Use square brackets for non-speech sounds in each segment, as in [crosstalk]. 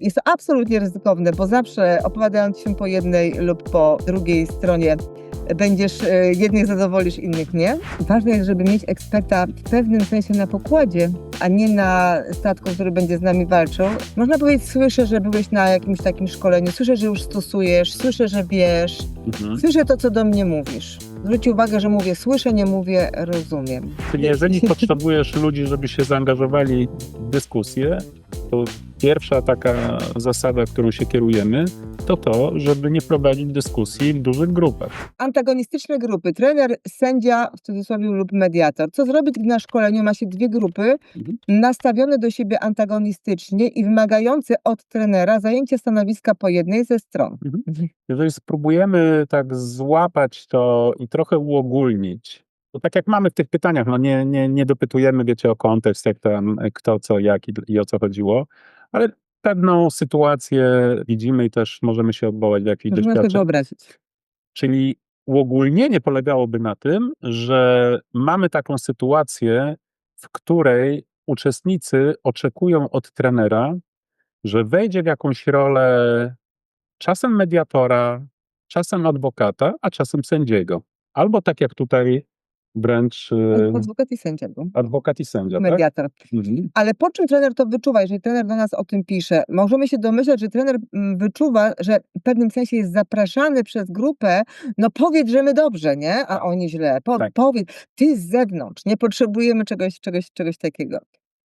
Jest to absolutnie ryzykowne, bo zawsze opowiadając się po jednej lub po drugiej stronie będziesz e, jednych zadowolisz, innych nie. Ważne jest, żeby mieć eksperta w pewnym sensie na pokładzie, a nie na statku, który będzie z nami walczył. Można powiedzieć, słyszę, że byłeś na jakimś takim szkoleniu, słyszę, że już stosujesz, słyszę, że wiesz, Mhm. słyszę to, co do mnie mówisz. Zwróć uwagę, że mówię słyszę, nie mówię rozumiem. Czyli jeżeli [laughs] potrzebujesz ludzi, żeby się zaangażowali w dyskusję, to pierwsza taka zasada, którą się kierujemy, to to, żeby nie prowadzić dyskusji w dużych grupach. Antagonistyczne grupy, trener, sędzia w cudzysłowie lub mediator. Co zrobić, gdy na szkoleniu ma się dwie grupy Mhm. nastawione do siebie antagonistycznie i wymagające od trenera zajęcia stanowiska po jednej ze stron? Jeżeli spróbujemy tak złapać to i trochę uogólnić, to tak jak mamy w tych pytaniach, no nie, nie, nie dopytujemy, wiecie, o kontekst, jak tam, kto, co, jak i, i o co chodziło, ale pewną sytuację widzimy i też możemy się odwołać do jakichś Można sobie doświadczeń. wyobrazić. Czyli uogólnienie polegałoby na tym, że mamy taką sytuację, w której uczestnicy oczekują od trenera, że wejdzie w jakąś rolę czasem mediatora, czasem adwokata, a czasem sędziego. Albo tak jak tutaj wręcz Adwokat i sędzia był. adwokat i sędzia. Tak? Mediator. Mhm. Ale po czym trener to wyczuwa, jeżeli trener do nas o tym pisze? Możemy się domyślać, że trener mm, wyczuwa, że w pewnym sensie jest zapraszany przez grupę, no powiedz, że my dobrze, nie? A oni źle. Po, Tak. Powiedz, ty z zewnątrz, nie potrzebujemy czegoś, czegoś, czegoś takiego.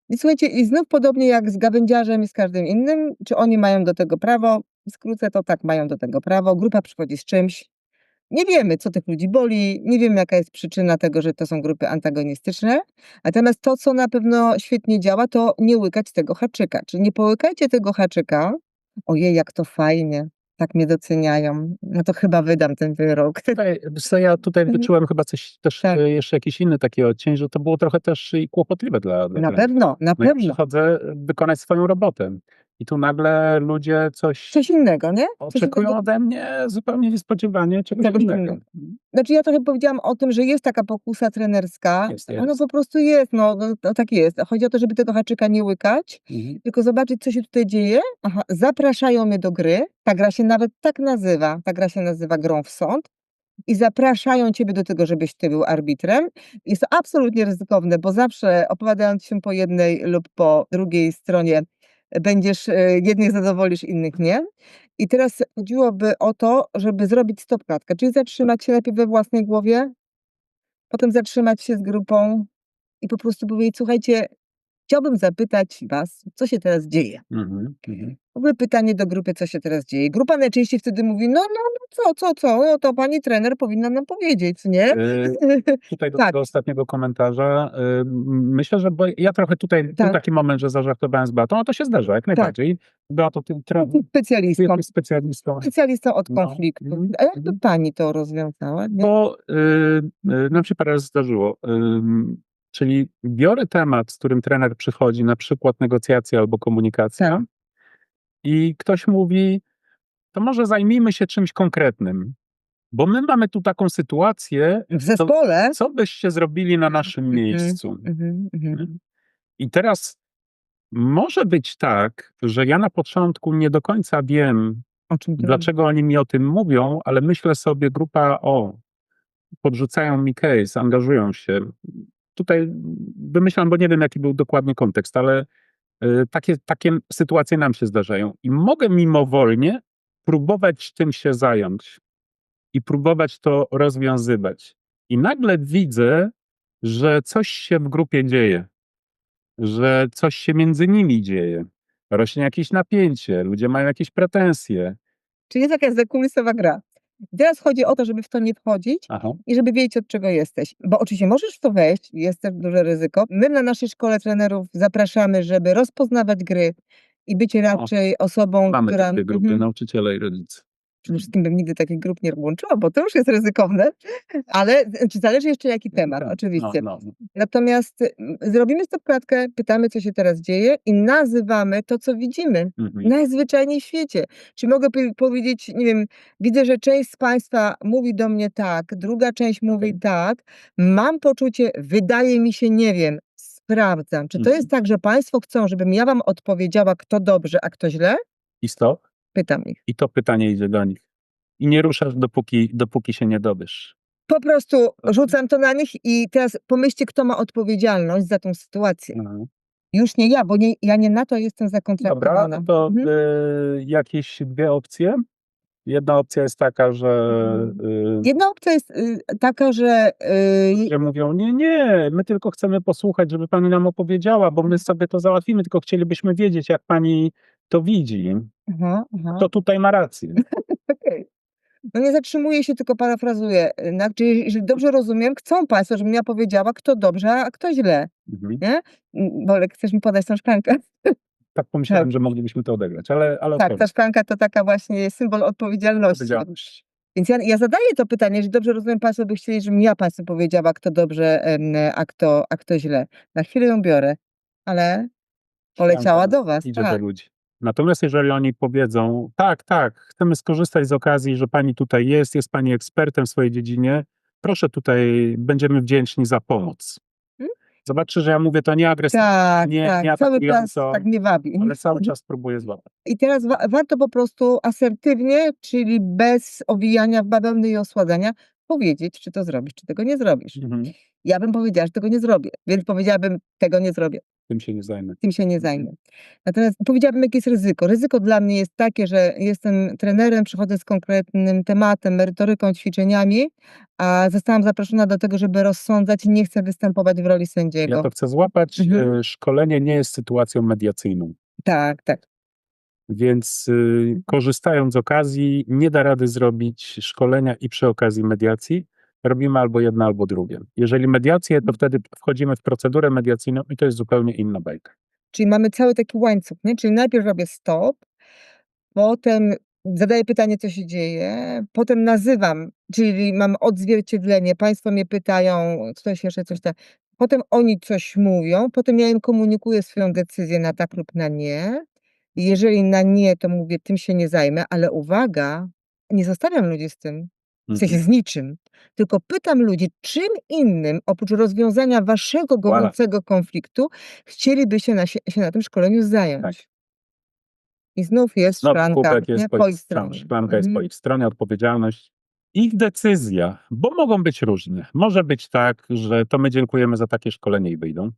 I słuchajcie, i znów podobnie jak z gawędziarzem i z każdym innym, czy oni mają do tego prawo? Skrócę to tak, mają do tego prawo. Grupa przychodzi z czymś. Nie wiemy, co tych ludzi boli, nie wiemy, jaka jest przyczyna tego, że to są grupy antagonistyczne. Natomiast to, co na pewno świetnie działa, to nie łykać tego haczyka. Czyli nie połykajcie tego haczyka. Ojej, jak to fajnie. Tak mnie doceniają. No to chyba wydam ten wyrok. [laughs] Tutaj, ja tutaj Mhm. wyczułem chyba coś też Tak. y, jeszcze jakiś inny taki odcień, że to było trochę też i kłopotliwe dla, dla Na pewno, na No pewno. przychodzę wykonać swoją robotę. I tu nagle ludzie coś Coś innego, nie? Coś oczekują innego. ode mnie zupełnie niespodziewanie czegoś, Czegoś innego. innego. Znaczy ja trochę powiedziałam o tym, że jest taka pokusa trenerska. Jest, Ono jest. po prostu jest, no, no to tak jest. Chodzi o to, żeby tego haczyka nie łykać, Mhm. tylko zobaczyć, co się tutaj dzieje. Aha, zapraszają mnie do gry. Ta gra się nawet tak nazywa. Ta gra się nazywa grą w sąd. I zapraszają ciebie do tego, żebyś ty był arbitrem. Jest to absolutnie ryzykowne, bo zawsze opowiadając się po jednej lub po drugiej stronie będziesz e, jednych zadowolisz, innych nie. I teraz chodziłoby o to, żeby zrobić stopklatkę, czyli zatrzymać się najpierw we własnej głowie, potem zatrzymać się z grupą i po prostu powiedzieć, słuchajcie, chciałbym zapytać was, co się teraz dzieje. Mhm. Mhm. W ogóle pytanie do grupy, co się teraz dzieje. Grupa najczęściej wtedy mówi, no, no, no co, co, co, no to pani trener powinna nam powiedzieć, nie? Y, [laughs] Tutaj do Tak. tego ostatniego komentarza. y, m, Myślę, że bo ja trochę tutaj, był Tak. taki moment, że zażartowałem z Beatą, no to się zdarza, jak najbardziej. Beato, ty, jesteś specjalistą. specjalistą od No, konfliktu. mhm, A jakby mhm. pani to rozwiązała? Nie? Bo y, y, nam się parę razy zdarzyło. Ym, czyli biorę temat, z którym trener przychodzi, na przykład negocjacje albo komunikacja, Tak. i ktoś mówi, to może zajmijmy się czymś konkretnym, bo my mamy tu taką sytuację, W zespole? co byście zrobili na naszym Mhm, miejscu. Mhm, mhm. I teraz może być tak, że ja na początku nie do końca wiem, dlaczego oni mi o tym mówią, ale myślę sobie, grupa o, podrzucają mi case, angażują się. Tutaj wymyślam, bo nie wiem, jaki był dokładnie kontekst, ale y, takie, takie sytuacje nam się zdarzają. I mogę mimowolnie próbować tym się zająć i próbować to rozwiązywać. I nagle widzę, że coś się w grupie dzieje, że coś się między nimi dzieje. Rośnie jakieś napięcie, ludzie mają jakieś pretensje. Czyli jest jakaś zakulisowa gra. Teraz chodzi o to, żeby w to nie wchodzić Aha. i żeby wiedzieć, od czego jesteś. Bo oczywiście możesz w to wejść, jest też duże ryzyko. My na naszej szkole trenerów zapraszamy, żeby rozpoznawać gry i być raczej osobą, Mamy która. takie grupy, Mhm. nauczyciele i rodzice. Przede wszystkim bym nigdy takich grup nie włączyła, bo to już jest ryzykowne, ale czy zależy jeszcze jaki temat, Tak, oczywiście. No, no. Natomiast mm, zrobimy stopklatkę, pytamy, co się teraz dzieje i nazywamy to, co widzimy. Mhm. Najzwyczajniej w świecie. Czy mogę powie- powiedzieć, nie wiem, widzę, że część z Państwa mówi do mnie tak, druga część mówi tak. Mam poczucie, wydaje mi się, nie wiem, sprawdzam. Czy to Mhm. jest tak, że Państwo chcą, żebym ja Wam odpowiedziała, kto dobrze, a kto źle? I stop. Pytam ich. I to pytanie idzie do nich. I nie ruszasz, dopóki, dopóki się nie dowiesz. Po prostu rzucam to na nich i teraz pomyślcie, kto ma odpowiedzialność za tą sytuację. Mhm. Już nie ja, bo nie, ja nie na to jestem Dobra, zakontraktowana. to Mhm. y, jakieś dwie opcje. Jedna opcja jest taka, że, y, Jedna opcja jest y, taka, że y, że mówią, nie, nie, my tylko chcemy posłuchać, żeby pani nam opowiedziała, bo my sobie to załatwimy, tylko chcielibyśmy wiedzieć, jak pani to widzi. aha, aha. To tutaj ma rację. [laughs] Okej. No nie zatrzymuję się, tylko parafrazuję. Znaczy, jeżeli dobrze rozumiem, chcą Państwo, żebym ja powiedziała, kto dobrze, a kto źle. Mhm. Nie? Mm, Bolek, chcesz mi podać tą szklankę? [laughs] Tak pomyślałem, że moglibyśmy to odegrać, ale, ale Tak, ta szklanka to taka właśnie symbol odpowiedzialności. Odpowiedzialność. Więc ja, ja zadaję to pytanie, jeżeli dobrze rozumiem, Państwo by chcieli, żebym ja Państwu powiedziała, kto dobrze, em, a kto, a kto źle. Na chwilę ją biorę, ale poleciała do Was. Idzie Tak. do ludzi. Natomiast jeżeli oni powiedzą, tak, tak, chcemy skorzystać z okazji, że pani tutaj jest, jest pani ekspertem w swojej dziedzinie, proszę tutaj, będziemy wdzięczni za pomoc. Hmm? Zobaczcie, że ja mówię to nie agresywnie, Tak, nie, tak. nie Cały czas tak mnie wabi. ale cały czas próbuję złapać. I teraz wa warto po prostu asertywnie, czyli bez owijania w bawełny i osładzania, powiedzieć, czy to zrobisz, czy tego nie zrobisz. Mhm. Ja bym powiedziała, że tego nie zrobię, więc powiedziałabym, tego nie zrobię, Tym się nie zajmę. tym się nie zajmę. Natomiast powiedziałabym, jakie jest ryzyko. Ryzyko dla mnie jest takie, że jestem trenerem, przychodzę z konkretnym tematem, merytoryką, ćwiczeniami, a zostałam zaproszona do tego, żeby rozsądzać i nie chcę występować w roli sędziego. Ja to chcę złapać. Mhm. e, Szkolenie nie jest sytuacją mediacyjną. Tak, tak. Więc y, korzystając z okazji, nie da rady zrobić szkolenia i przy okazji mediacji. Robimy albo jedno, albo drugie. Jeżeli mediację, to wtedy wchodzimy w procedurę mediacyjną i to jest zupełnie inna bajka. Czyli mamy cały taki łańcuch, nie? Czyli najpierw robię stop, potem zadaję pytanie, co się dzieje, potem nazywam, czyli mam odzwierciedlenie, państwo mnie pytają, coś jeszcze, coś tam. Potem oni coś mówią, potem ja im komunikuję swoją decyzję na tak lub na nie. Jeżeli na nie, to mówię, tym się nie zajmę, ale uwaga, nie zostawiam ludzi z tym, w sensie Mhm. z niczym, tylko pytam ludzi, czym innym, oprócz rozwiązania waszego gorącego konfliktu, chcieliby się na, się, się na tym szkoleniu zająć. Tak. I znów jest No, szklanka kubek jest nie, po, po ich ich stronie. stronie. Szklanka jest po Mhm. ich stronie, odpowiedzialność. Ich decyzja, bo mogą być różne. Może być tak, że to my dziękujemy za takie szkolenie i wyjdą.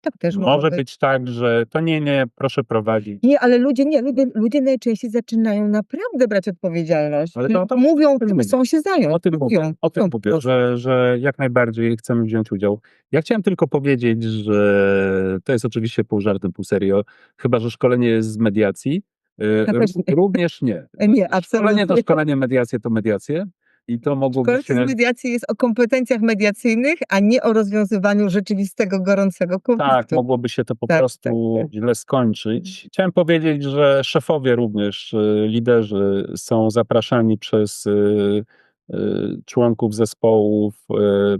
Tak też Może być tak, że to nie, nie, proszę prowadzić. Nie, ale ludzie nie, ludzie, ludzie najczęściej zaczynają naprawdę brać odpowiedzialność. Ale to to mówią, mówię. chcą się zająć. O tym mówią, mówię, o tym po mówię że, że jak najbardziej chcemy wziąć udział. Ja chciałem tylko powiedzieć, że to jest oczywiście pół żartem, pół serio, chyba że szkolenie jest z mediacji. y, Ja też ró- nie. Również nie. Nie, [laughs] absolutnie. Szkolenie to szkolenie, mediacje to mediacje. I to mogłoby Szkolenie się... mediacji jest o kompetencjach mediacyjnych, a nie o rozwiązywaniu rzeczywistego, gorącego konfliktu. Tak, mogłoby się to po Tak, prostu tak, tak. źle skończyć. Chciałem powiedzieć, że szefowie również, y, liderzy są zapraszani przez y, y, członków zespołów,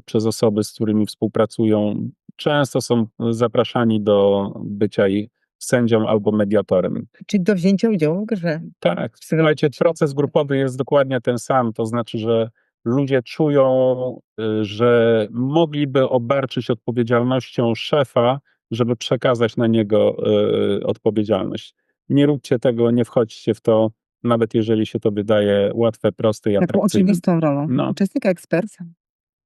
przez osoby, z którymi współpracują. Często są zapraszani do bycia ich sędzią albo mediatorem. Czyli do wzięcia udziału w grze. Tak, słuchajcie, proces grupowy jest dokładnie ten sam, to znaczy, że ludzie czują, y, że mogliby obarczyć odpowiedzialnością szefa, żeby przekazać na niego y, odpowiedzialność. Nie róbcie tego, nie wchodźcie w to, nawet jeżeli się to wydaje łatwe, proste i Taką atrakcyjne. oczywistą rolą. No. Uczestnika eksperta.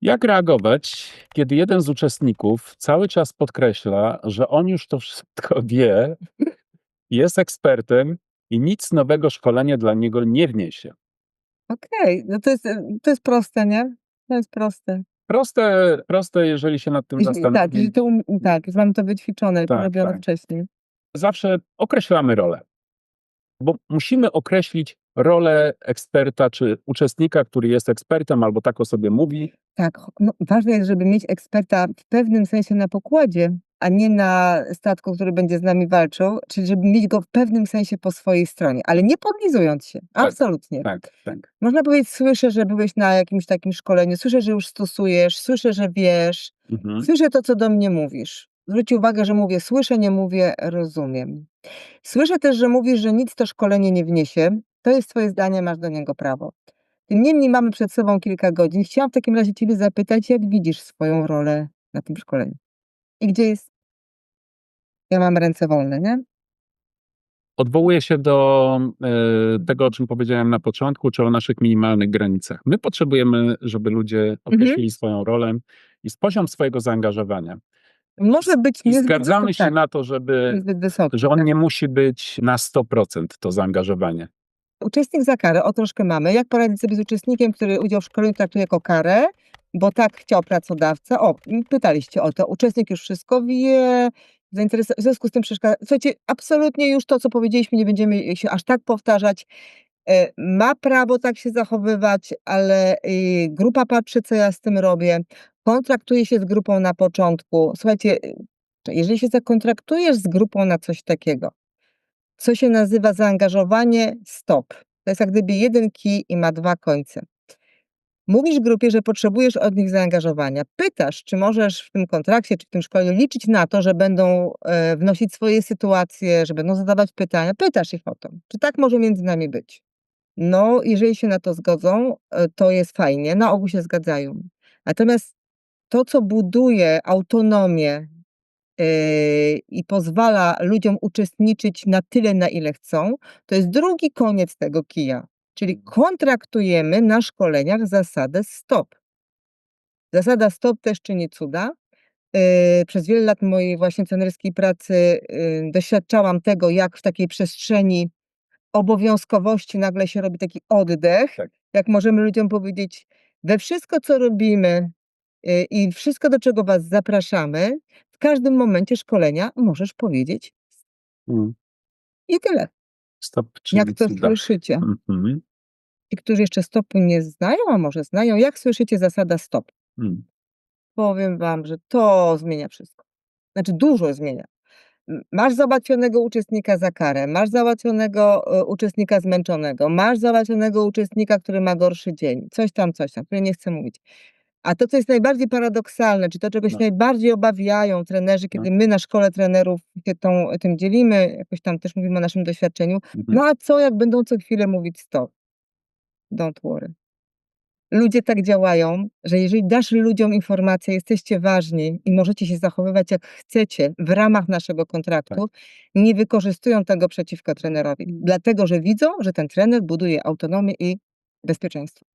Jak reagować, kiedy jeden z uczestników cały czas podkreśla, że on już to wszystko [laughs] wie, jest ekspertem i nic nowego szkolenie dla niego nie wniesie? Okej, no to jest, to jest proste, nie? To jest proste. Proste, proste, jeżeli się nad tym Jeśli- Tak, jeżeli to, um- tak, już mamy to wyćwiczone, Tak, robione tak. wcześniej. Zawsze określamy rolę, bo musimy określić rolę eksperta czy uczestnika, który jest ekspertem albo tak o sobie mówi. Tak, no, ważne jest, żeby mieć eksperta w pewnym sensie na pokładzie, a nie na statku, który będzie z nami walczył, czyli żeby mieć go w pewnym sensie po swojej stronie, ale nie podlizując się. Tak, Absolutnie. Tak, tak. Można powiedzieć, słyszę, że byłeś na jakimś takim szkoleniu, słyszę, że już stosujesz, słyszę, że wiesz, Mhm. słyszę to, co do mnie mówisz. Zwróć uwagę, że mówię słyszę, nie mówię rozumiem. Słyszę też, że mówisz, że nic to szkolenie nie wniesie. To jest twoje zdanie, masz do niego prawo. Tym niemniej mamy przed sobą kilka godzin. Chciałam w takim razie ciebie zapytać, jak widzisz swoją rolę na tym szkoleniu? I gdzie jest? Ja mam ręce wolne, nie? odwołuję się do e, tego, o czym powiedziałem na początku, czy o naszych minimalnych granicach. My potrzebujemy, żeby ludzie określili swoją rolę i poziom swojego zaangażowania. Może być I zgadzamy wysoki, się tak, na to, żeby, wysoki, że on tak. nie musi być na 100% to zaangażowanie. Uczestnik za karę, o troszkę mamy. Jak poradzić sobie z uczestnikiem, który udział w szkoleniu traktuje jako karę, bo tak chciał pracodawca? O, pytaliście o to. Uczestnik już wszystko wie, zainteresował, w związku z tym przeszkadza. Słuchajcie, absolutnie już to, co powiedzieliśmy, nie będziemy się aż tak powtarzać. E, Ma prawo tak się zachowywać, ale y, grupa patrzy, co ja z tym robię. Kontraktuje się z grupą na początku. Słuchajcie, y, jeżeli się zakontraktujesz z grupą na coś takiego, co się nazywa zaangażowanie stop. To jest jak gdyby jeden kij i ma dwa końce. Mówisz grupie, że potrzebujesz od nich zaangażowania. Pytasz, czy możesz w tym kontrakcie, czy w tym szkoleniu liczyć na to, że będą e, wnosić swoje sytuacje, że będą zadawać pytania. Pytasz ich o to, czy tak może między nami być. No, jeżeli się na to zgodzą, e, to jest fajnie. Na ogół się zgadzają. Natomiast to, co buduje autonomię i pozwala ludziom uczestniczyć na tyle, na ile chcą, to jest drugi koniec tego kija. Czyli kontraktujemy na szkoleniach zasadę stop. Zasada stop też czyni cuda. Yy, przez wiele lat mojej właśnie trenerskiej pracy yy, doświadczałam tego, jak w takiej przestrzeni obowiązkowości nagle się robi taki oddech, Tak. jak możemy ludziom powiedzieć, we wszystko, co robimy i wszystko, do czego Was zapraszamy, każdym momencie szkolenia możesz powiedzieć Mm. i tyle. Stop, Jak to cuda. słyszycie? Mhm. Ci, którzy jeszcze stopu nie znają, a może znają, jak słyszycie zasada stop? Mm. Powiem Wam, że to zmienia wszystko. Znaczy dużo zmienia. Masz załatwionego uczestnika za karę, masz załatwionego e, uczestnika zmęczonego, masz załatwionego uczestnika, który ma gorszy dzień, coś tam, coś tam, który nie chce mówić. A to, co jest najbardziej paradoksalne, czy to, czego się No. najbardziej obawiają trenerzy, kiedy my na szkole trenerów się tą, tym dzielimy, jakoś tam też mówimy o naszym doświadczeniu, Mhm. no a co, jak będą co chwilę mówić stop? Don't worry. Ludzie tak działają, że jeżeli dasz ludziom informację, jesteście ważni i możecie się zachowywać jak chcecie w ramach naszego kontraktu, nie wykorzystują tego przeciwko trenerowi, dlatego że widzą, że ten trener buduje autonomię i bezpieczeństwo.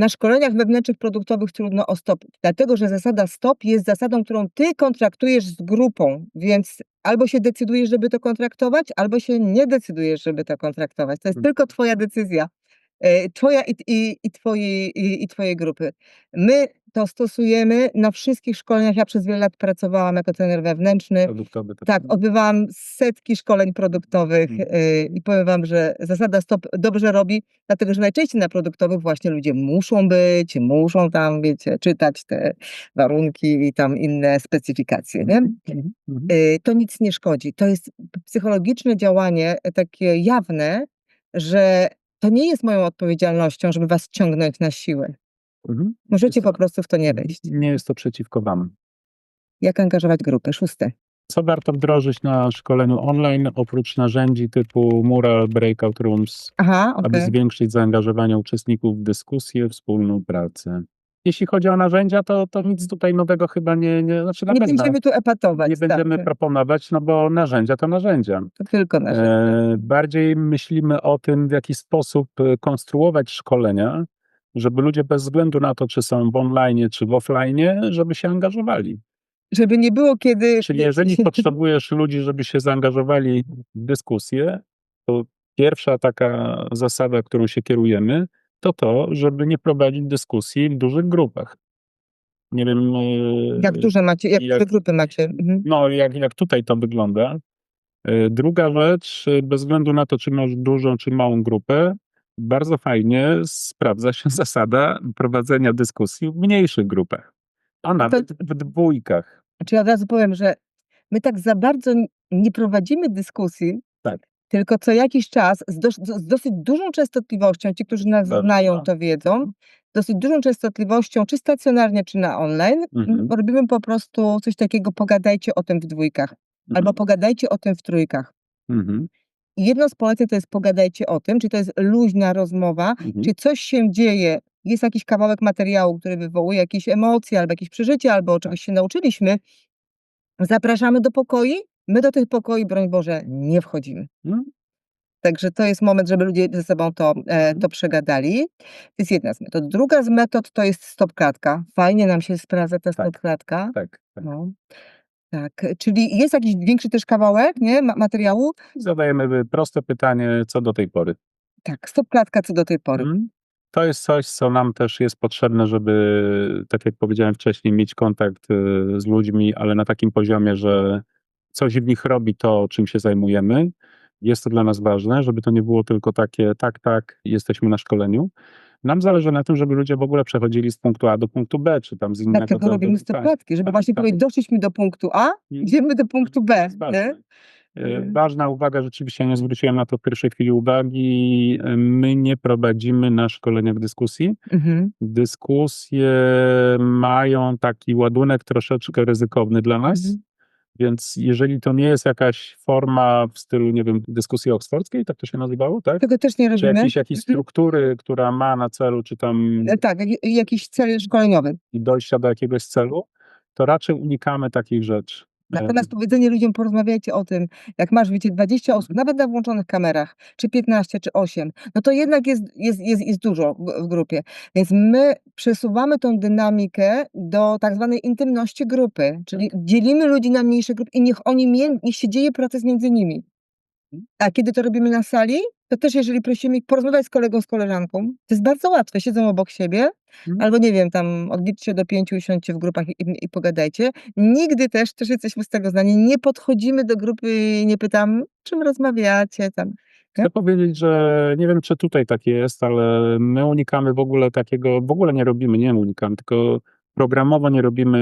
Na szkoleniach wewnętrznych produktowych trudno o stop, dlatego że zasada stop jest zasadą, którą ty kontraktujesz z grupą, więc albo się decydujesz, żeby to kontraktować, albo się nie decydujesz, żeby to kontraktować. To jest Mm. tylko twoja decyzja. e, Twoja i, i, i, twojej, i, i twojej grupy. My to stosujemy na wszystkich szkoleniach. Ja przez wiele lat pracowałam jako trener wewnętrzny. Produktowy. Tak, odbywałam setki szkoleń produktowych Mm. y, i powiem Wam, że zasada stop dobrze robi, dlatego że najczęściej na produktowych właśnie ludzie muszą być, muszą tam, wiecie, czytać te warunki i tam inne specyfikacje, nie? Mhm. Mhm. Y, To nic nie szkodzi. To jest psychologiczne działanie e, takie jawne, że to nie jest moją odpowiedzialnością, żeby Was ciągnąć na siłę. Mhm. Możecie po prostu w to nie wejść. Nie jest to przeciwko Wam. Jak angażować grupę? Szóste. Co warto wdrożyć na szkoleniu online, oprócz narzędzi typu mural, breakout rooms, Aha, aby okej. zwiększyć zaangażowanie uczestników w dyskusję, wspólną pracę? Jeśli chodzi o narzędzia, to, to nic tutaj nowego chyba nie, nie znaczy na Nie będziemy tu epatować. nie będziemy tak, proponować, no bo narzędzia to narzędzia. to tylko narzędzie. E, bardziej myślimy o tym, w jaki sposób e, konstruować szkolenia, żeby ludzie bez względu na to, czy są w online, czy w offline, żeby się angażowali. Żeby nie było kiedy... Czyli jeżeli [laughs] potrzebujesz ludzi, żeby się zaangażowali w dyskusję, to pierwsza taka zasada, którą się kierujemy, to to, żeby nie prowadzić dyskusji w dużych grupach. Nie wiem, e, Jak duże macie, jak, jak- duże grupy macie? Mhm. no, jak, jak tutaj to wygląda. E, Druga rzecz, e, bez względu na to, czy masz dużą, czy małą grupę, bardzo fajnie sprawdza się [laughs] zasada prowadzenia dyskusji w mniejszych grupach, a nawet w dwójkach. Znaczy ja od razu powiem, że my tak za bardzo nie prowadzimy dyskusji, Tak. tylko co jakiś czas z, dos, z dosyć dużą częstotliwością, ci, którzy nas Bardzo, znają, no. to wiedzą, dosyć dużą częstotliwością, czy stacjonarnie, czy na online, Mhm. robimy po prostu coś takiego, pogadajcie o tym w dwójkach, albo pogadajcie o tym w trójkach. Mhm. Jedno z poleceń to jest pogadajcie o tym, czyli to jest luźna rozmowa, Mhm. czy coś się dzieje, jest jakiś kawałek materiału, który wywołuje jakieś emocje, albo jakieś przeżycie, albo czegoś się nauczyliśmy, zapraszamy do pokoi, my do tych pokoi, broń Boże, nie wchodzimy. No, Także to jest moment, żeby ludzie ze sobą to, e, to przegadali. To jest jedna z metod. Druga z metod to jest stopklatka. Fajnie nam się sprawdza ta Tak. stopklatka. Tak, tak. No. Tak, czyli jest jakiś większy też kawałek, nie, ma materiału? Zadajemy proste pytanie, co do tej pory. Tak, stopklatka co do tej pory. Mhm. To jest coś, co nam też jest potrzebne, żeby, tak jak powiedziałem wcześniej, mieć kontakt, y, z ludźmi, ale na takim poziomie, że coś w nich robi to, czym się zajmujemy. Jest to dla nas ważne, żeby to nie było tylko takie: "Tak, tak, jesteśmy na szkoleniu". Nam zależy na tym, żeby ludzie w ogóle przechodzili z punktu A do punktu B, czy tam z innego Dlatego robimy do tak, stopklatki, żeby tak, właśnie tak. powiedzieć: "Doszliśmy do punktu A, idziemy do punktu B", ważne. Y. Ważna uwaga, rzeczywiście nie zwróciłem na to w pierwszej chwili uwagi. y, My nie prowadzimy na szkoleniach dyskusji. Mhm. Dyskusje mają taki ładunek troszeczkę ryzykowny dla nas, Mhm. Więc jeżeli to nie jest jakaś forma w stylu, nie wiem, dyskusji oksfordzkiej, tak to się nazywało, tak? Tego też nie Czy robimy. jakiejś jakiejś Mhm. struktury, która ma na celu, czy tam E, tak, jaki jakiś cel szkoleniowy. dojścia do jakiegoś celu, to raczej unikamy takich rzeczy. Natomiast powiedzenie ludziom: "Porozmawiajcie o tym", jak masz, wiecie, 20 osób, nawet na włączonych kamerach, czy 15, czy 8, no to jednak jest jest jest jest dużo w grupie. Więc my przesuwamy tą dynamikę do tak zwanej intymności grupy, czyli dzielimy ludzi na mniejsze grupy i niech oni niech się dzieje proces między nimi. A kiedy to robimy na sali, to też jeżeli prosimy ich porozmawiać z kolegą, z koleżanką, to jest bardzo łatwe. Siedzą obok siebie Mhm. albo nie wiem, tam odliczcie do 5, usiądźcie w grupach i i pogadajcie. Nigdy też, też jesteśmy z tego zdania, nie podchodzimy do grupy i nie pytam: "Czym rozmawiacie tam?" Nie? Chcę powiedzieć, że nie wiem, czy tutaj tak jest, ale my unikamy w ogóle takiego w ogóle nie robimy, nie unikamy, tylko programowo nie robimy,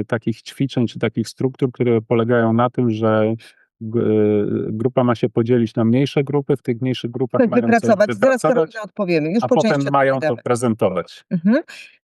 y, takich ćwiczeń, czy takich struktur, które polegają na tym, że grupa ma się podzielić na mniejsze grupy, w tych mniejszych grupach Coś mają wypracować. Zaraz odpowiemy. Już a po potem mają to odpowiadamy. prezentować. Mhm.